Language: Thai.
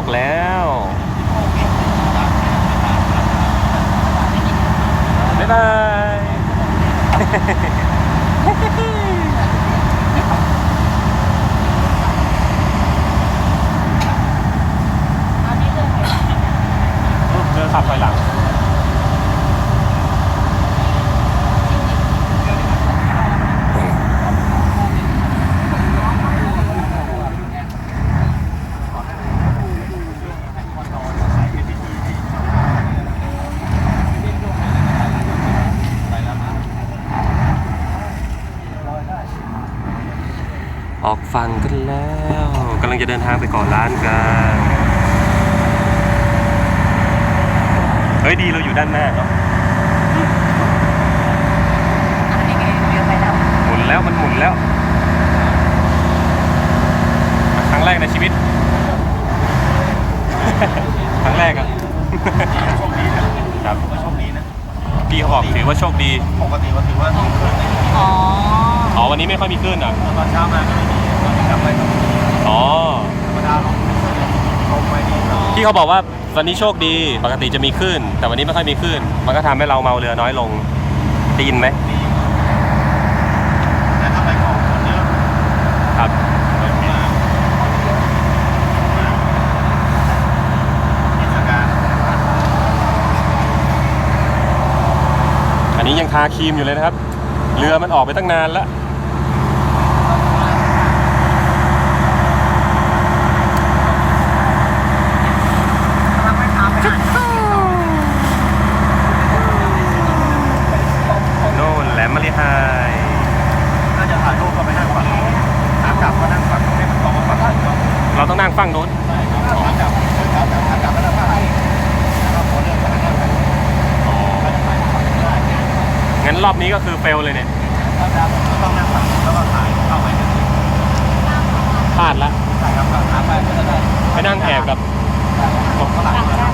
อกแล้วบ๊ายบายอันนี้เลยค่ะเดินขับไปหลัง ออกฟังกันแล้วกำลังจะเดินทางไปเก่อนร้านกันเฮ้ยดีเราอยู่ด้านหน้าเนาะอันนี้ไงเลี้ยวไปแล้วหมุนแล้วมันหมุนแล้วครั้งแรกในชีวิต ครั้งแรกอะโชคดีนะครับว่าโชคดีนะพี่เขาบอกถือว่าโชคดี ปกติว่าถือว่าดีขึ้นอ๋อ อ๋อวันนี้ไม่ค่อยมีคลื่นอะตอนเช้ามาก็ไม่มีตอนนี้กลับไปก็ไม่มีอ๋อธรรมดาลงลงไปนี่เนาะพี่เขาบอกว่าวันนี้โชคดีปกติจะมีคลื่นแต่วันนี้ไม่ค่อยมีคลื่นมันก็ทำให้เราเมาเรือน้อยลงได้ยินไหมดีแต่ถ้าไปของคนเยอะครับ เยอะมากเทศกาลอันนี้ยังทาครีมอยู่เลยนะครับ เรือมันออกไปตั้งนานแล้วกำลังไปทำไปอ่านโน่นแหลมมาริไฮน่าจะถ่ายรูปก็ไปนั่งฝั่งนู้นขากลับก็นั่งฝั่งนู้นให้มันตรงกับฝั่งนู้นเราต้องนั่งฝั่งนู้นขากลับขากลับขากลับก็นั่งฝั่งนี้แล้วก็ขอเดินไปนั่งฝั่งนี้ก็จะถ่ายฝั่งนี้ได้ งั้นรอบนี้ก็คือเฟลเลยเนี่ยถ้าดำก็ต้องนั่งฝั่งแล้วก็ถ่ายเข้าไปในนี้พลาดละถ่ายครับขาไปก็จะได้ไปนั่งแอบกับผมก็หลัง